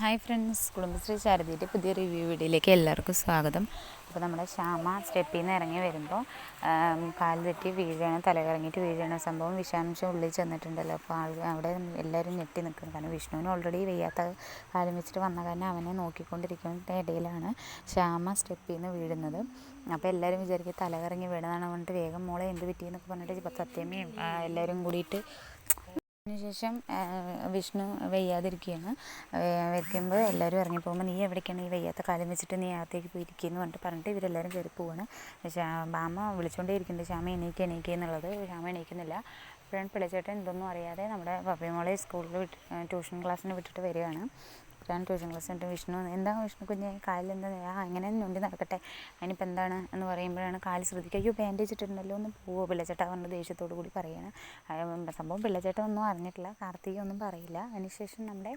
Hi friends Kudumbashree ശാരദീന്റെ പുതിയ review വീഡിയോയിലേക്ക് എല്ലാവർക്കും സ്വാഗതം. അപ്പോൾ നമ്മുടെ ശ്യാമ സ്റ്റെപ്പിൽ നിന്ന് ഇറങ്ങി വരുമ്പോൾ കാൽ തെറ്റി വീഴുകയാണ് തലകറങ്ങിയിട്ട് വീഴുകയാണ് സംഭവം. വിഷാംശം ഉള്ളിൽ ചെന്നിട്ടുണ്ടല്ലോ. അപ്പോൾ ആൾ അവിടെ എല്ലാവരും ഞെട്ടി നിൽക്കുന്നു കാരണം വിഷ്ണുവിന് ഓൾറെഡി വയ്യാത്ത കാലം വെച്ചിട്ട് വന്ന കാരണം അവനെ നോക്കിക്കൊണ്ടിരിക്കുന്ന ഇടയിലാണ് ശ്യാമ സ്റ്റെപ്പിൽ നിന്ന് വീഴുന്നത്. അപ്പോൾ എല്ലാവരും വിചാരിക്കും തലകറങ്ങി വീണതാണ് പറഞ്ഞിട്ട് വേഗം മോളെ എന്ത് പറ്റിയെന്നൊക്കെ പറഞ്ഞിട്ട് സത്യമേ എല്ലാവരും കൂടിയിട്ട് അതിനുശേഷം വിഷ്ണു വയ്യാതിരിക്കുകയാണ്. വയ്ക്കുമ്പോൾ എല്ലാവരും ഇറങ്ങി പോകുമ്പോൾ നീ എവിടേക്കാണ് ഈ വയ്യാത്ത കാലം വെച്ചിട്ട് നീ അകത്തേക്ക് പോയിരിക്കുന്നു? പറഞ്ഞിട്ട് പറഞ്ഞിട്ട് ഇവരെല്ലാവരും കയറി പോവാണ്. ബാമ വിളിച്ചുകൊണ്ടേ ഇരിക്കുന്നുണ്ട്. ശ്യാമ എണീക്ക് എണീക്കുക എന്നുള്ളത്. ശ്യാമ എണീക്കുന്നില്ല. അപ്പോഴാണ് പിള്ളച്ചേട്ടൻ എന്തൊന്നും അറിയാതെ നമ്മുടെ പപ്പിമോളെ സ്കൂളിൽ വിട്ട് ട്യൂഷൻ ക്ലാസ്സിന് വിട്ടിട്ട് വരികയാണ്. ഞാൻ ട്യൂഷൻ ക്ലാസ് ഉണ്ട് വിഷ്ണു എന്താ വിഷ്ണു കുഞ്ഞ് കാലിൽ എന്താ ആ അങ്ങനെ ഞൊണ്ടി നടക്കട്ടെ. അതിനിപ്പോൾ എന്താണ്? എന്ന് പറയുമ്പോഴാണ് കാൽ ശ്രദ്ധിക്കുക. അയ്യോ ബാൻഡേജ് ഇട്ടിട്ടുണ്ടല്ലോ ഒന്ന് പോവോ പിള്ളച്ചേട്ട പറഞ്ഞ ദേഷ്യത്തോടു കൂടി പറയുകയാണ് സംഭവം പിള്ളച്ചേട്ടൻ ഒന്നും അറിഞ്ഞിട്ടില്ല. കാർത്തിക ഒന്നും പറയില്ല. അതിനുശേഷം നമ്മുടെ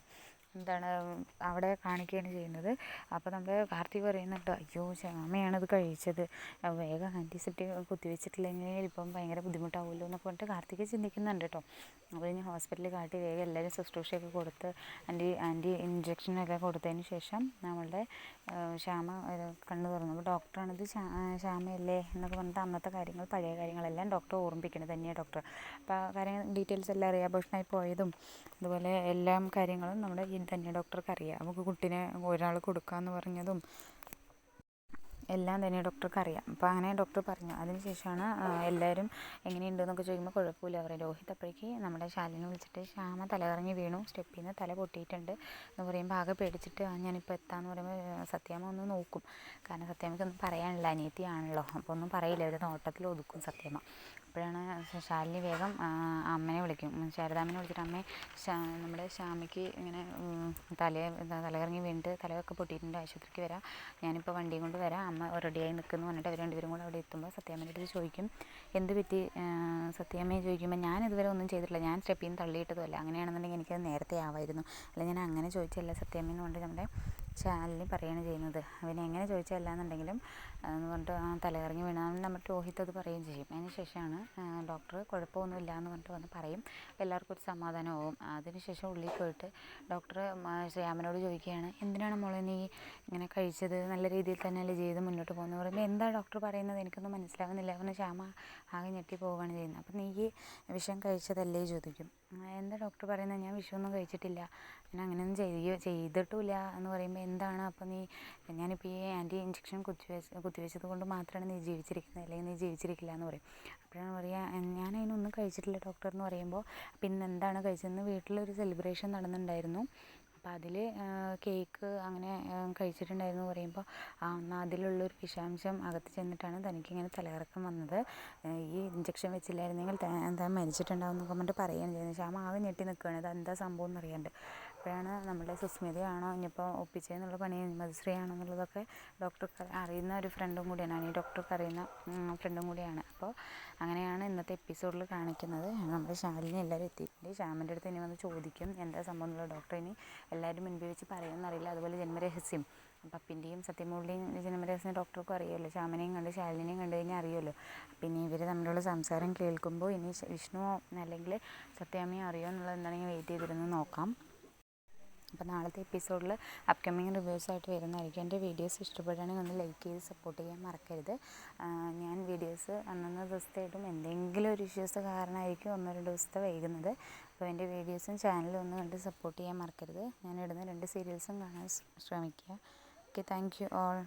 എന്താണ് അവിടെ കാണിക്കുകയാണ് ചെയ്യുന്നത്. അപ്പോൾ നമ്മൾ കാർത്തിക് പറയുന്നുണ്ട് അയ്യോ ശ്യാമയാണ് ഇത് കഴിച്ചത്. വേഗം ആന്റിസെപ്റ്റിക് കുത്തിവെച്ചിട്ടില്ലെങ്കിൽ ഇപ്പം ഭയങ്കര ബുദ്ധിമുട്ടാവുമല്ലോ എന്നൊക്കെ പറഞ്ഞിട്ട് കാർത്തിക് ചിന്തിക്കുന്നുണ്ട് കേട്ടോ. അപ്പോൾ ഇനി ഹോസ്പിറ്റലിൽ കാട്ടി വേഗം എല്ലാവരും ശുശ്രൂഷയൊക്കെ കൊടുത്ത് ആന്റി ആന്റി ഇഞ്ചക്ഷനൊക്കെ കൊടുത്തതിന് ശേഷം നമ്മളുടെ ശ്യാമ കണ്ണു തുറന്നു. അപ്പോൾ ഡോക്ടറാണിത് ശ്യാമയല്ലേ എന്നൊക്കെ പറഞ്ഞിട്ട് അന്നത്തെ കാര്യങ്ങൾ പഴയ കാര്യങ്ങളെല്ലാം ഡോക്ടർ ഓർമ്മിപ്പിക്കുന്നത് തന്നെയാണ് ഡോക്ടർ. അപ്പോൾ കാര്യങ്ങൾ ഡീറ്റെയിൽസ് എല്ലാം അറിയാം. പോയതും അതുപോലെ എല്ലാം കാര്യങ്ങളും നമ്മുടെ തന്നെ ഡോക്ടർക്ക് അറിയാം നമുക്ക് കുട്ടീനെ ഒരാൾ കൊടുക്കാമെന്ന് പറഞ്ഞതും എല്ലാം തന്നെ ഡോക്ടർക്ക് അറിയാം അപ്പോൾ അങ്ങനെ ഡോക്ടർ പറഞ്ഞു. അതിന് ശേഷമാണ് എല്ലാവരും എങ്ങനെയുണ്ടെന്നൊക്കെ ചോദിക്കുമ്പോൾ കുഴപ്പമില്ല. അവർ രോഹിത് അപ്പോഴേക്ക് നമ്മുടെ ശാലിനെ വിളിച്ചിട്ട് ശ്യാമ തലകറങ്ങി വീണു. സ്റ്റെപ്പിൽ നിന്ന് തല പൊട്ടിയിട്ടുണ്ട് എന്ന് പറയുമ്പോൾ ആകെ പേടിച്ചിട്ട് ഞാനിപ്പോൾ എത്താമെന്ന് പറയുമ്പോൾ സത്യാമ്മ ഒന്ന് നോക്കും. കാരണം സത്യാമ്മയ്ക്കൊന്നും പറയാനില്ല. അനിയത്തിയാണല്ലോ. അപ്പോൾ ഒന്നും പറയില്ല. ഒരു നോട്ടത്തിൽ ഒതുക്കും സത്യാമ്മ. അപ്പോഴാണ് ശാലിനി വേഗം അമ്മനെ വിളിക്കും. ശാരദാമ്മനെ വിളിച്ചിട്ട് അമ്മേ നമ്മുടെ ശ്യാമയ്ക്ക് ഇങ്ങനെ തലയെ തലകറങ്ങി വീണിട്ട് തലയൊക്കെ പൊട്ടിയിട്ടുണ്ട്. ആശുപത്രിക്ക് വരാം. ഞാനിപ്പോൾ വണ്ടിയും കൊണ്ട് വരാം. അമ്മ റെഡിയായി നിൽക്കുന്നു പറഞ്ഞിട്ട് അവർ രണ്ടുപേരും കൂടെ അവിടെ എത്തുമ്പോൾ സത്യാമ്മേന്റെ അടുത്ത് ചോദിക്കും എന്ത് പറ്റി? സത്യാമ്മയെ ചോദിക്കുമ്പോൾ ഞാൻ ഇതുവരെ ഒന്നും ചെയ്തിട്ടില്ല. ഞാൻ സ്റ്റെപ്പിൽ നിന്ന് തള്ളിയിട്ടതുമല്ല. അങ്ങനെയാണെന്നുണ്ടെങ്കിൽ എനിക്കത് നേരത്തെ ആവായിരുന്നു. അല്ല ഞാൻ അങ്ങനെ ചോദിച്ചല്ല സത്യാമ്മയെന്ന് കൊണ്ട് നമ്മുടെ ചാനലിൽ പറയുകയാണ് ചെയ്യുന്നത്. അവനെ എങ്ങനെ ചോദിച്ചല്ല എന്നുണ്ടെങ്കിലും എന്ന് പറഞ്ഞിട്ട് തലകറങ്ങി വീണാൽ നമ്മുടെ രോഹിത് അത് പറയുകയും ചെയ്യും. അതിന് ശേഷമാണ് ഡോക്ടർ കുഴപ്പമൊന്നുമില്ല എന്ന് പറഞ്ഞിട്ട് വന്ന് പറയും. എല്ലാവർക്കും ഒരു സമാധാനമാവും. അതിന് ശേഷം ഉള്ളിൽ പോയിട്ട് ഡോക്ടർ ശ്യാമനോട് ചോദിക്കുകയാണ് എന്തിനാണ് മോളെ നീ ഇങ്ങനെ കഴിച്ചത്? നല്ല രീതിയിൽ തന്നെയല്ലേ ചെയ്ത് മുന്നോട്ട് പോകുന്നത്? പറയുമ്പോൾ എന്താ ഡോക്ടർ പറയുന്നത്? എനിക്കൊന്നും മനസ്സിലാവുന്നില്ല. അവന് ശ്യാമ ആകെ ഞെട്ടി പോവുകയാണ് ചെയ്യുന്നത്. അപ്പം നീ വിഷം കഴിച്ചതല്ലേ? ചോദിക്കും. എന്താ ഡോക്ടർ പറയുന്നത് ഞാൻ വിഷമൊന്നും കഴിച്ചിട്ടില്ല. ഞാൻ അങ്ങനെയൊന്നും ചെയ്യുകയോ ചെയ്തിട്ടില്ല എന്ന് പറയുമ്പോൾ എന്താണ്? അപ്പോൾ നീ ഞാനിപ്പോൾ ഈ ആന്റി ഇഞ്ചക്ഷൻ കുത്തിവെച്ച് കുത്തിവെച്ചത് കൊണ്ട് മാത്രമാണ് നീ ജീവിച്ചിരിക്കുന്നത് അല്ലെങ്കിൽ നീ ജീവിച്ചിരിക്കില്ല എന്ന് പറയും. അപ്പോഴാണ് പറയുക ഞാൻ അതിനൊന്നും കഴിച്ചിട്ടില്ല ഡോക്ടർ എന്ന് പറയുമ്പോൾ പിന്നെ എന്താണ് കഴിച്ചതെന്ന് വീട്ടിലൊരു സെലിബ്രേഷൻ നടന്നിട്ടുണ്ടായിരുന്നു അപ്പോൾ അതിൽ കേക്ക് അങ്ങനെ കഴിച്ചിട്ടുണ്ടായിരുന്നു പറയുമ്പോൾ ആ എന്നാൽ അതിലുള്ളൊരു വിഷാംശം അകത്ത് ചെന്നിട്ടാണ് തനിക്കിങ്ങനെ തലകറക്കം വന്നത്. ഈ ഇഞ്ചക്ഷൻ വെച്ചില്ലായിരുന്നെങ്കിൽ താൻ മരിച്ചിട്ടുണ്ടാവും എന്നൊക്കെ പറഞ്ഞിട്ട് പറയുകയാണ് ചെയ്യുന്നത് ശ്യാമ ആകെ ഞെട്ടി നിൽക്കുകയാണ് ഇത് എന്താ സംഭവം എന്നറിയാണ്ട്. അപ്പോഴാണ് നമ്മുടെ സുസ്മിതയാണോ ഇനിയിപ്പോൾ ഒപ്പിച്ചതെന്നുള്ള പണി മധുശ്രീ ആണോ എന്നുള്ളതൊക്കെ ഡോക്ടർക്ക് അറിയുന്ന ഒരു ഫ്രണ്ടും കൂടിയാണ് ഈ ഡോക്ടർക്ക് അറിയുന്ന ഫ്രണ്ടും കൂടിയാണ്. അപ്പോൾ അങ്ങനെയാണ് ഇന്നത്തെ എപ്പിസോഡിൽ കാണിക്കുന്നത്. നമ്മുടെ ശാലിനി എല്ലാവരും എത്തിയിട്ടുണ്ട്. ശ്യാമിന്റെ അടുത്ത് ഇനി വന്ന് ചോദിക്കും എന്താ സംഭവം എന്നുള്ള ഡോക്ടർ ഇനി എല്ലാവരും മുൻപിൽ വെച്ച് പറയുമെന്നറിയില്ല. അതുപോലെ ജന്മരഹസ്യം. പപ്പിന്റെയും സത്യമൂളിന്റെയും ജന്മരഹസ്യം ഡോക്ടർക്കും അറിയുമല്ലോ. ശ്യാമിനെയും കണ്ട് ശാലിനെയും കണ്ടു കഴിഞ്ഞാൽ അറിയുമല്ലോ. പിന്നെ ഇവർ തമ്മിലുള്ള സംസാരം കേൾക്കുമ്പോൾ ഇനി വിഷ്ണുവോ അല്ലെങ്കിൽ സത്യാമ്മയോ അറിയുമോ എന്നുള്ളത് എന്താണെങ്കിൽ വെയിറ്റ് ചെയ്തിരുന്ന് നോക്കാം. അപ്പോൾ നാളത്തെ എപ്പിസോഡിൽ അപ്കമിങ് റിവ്യൂസ് ആയിട്ട് വരുന്നതായിരിക്കും. എന്റെ വീഡിയോസ് ഇഷ്ടപ്പെടുകയാണെങ്കിൽ ഒന്ന് ലൈക്ക് ചെയ്ത് സപ്പോർട്ട് ചെയ്യാൻ മറക്കരുത്. ഞാൻ വീഡിയോസ് അന്നന്ന ദിവസത്തെ ഇടും എന്തെങ്കിലും ഒരു ഇഷ്യൂസ് കാരണമായിരിക്കും ഒന്നോ രണ്ട് ദിവസത്തെ വൈകുന്നത്. അപ്പോൾ എന്റെ വീഡിയോസും ചാനലും ഒന്ന് കണ്ട് സപ്പോർട്ട് ചെയ്യാൻ മറക്കരുത്. ഞാൻ ഇടുന്ന രണ്ട് സീരിയൽസും കാണാൻ ശ്രമിക്കുക. Okay thank you all.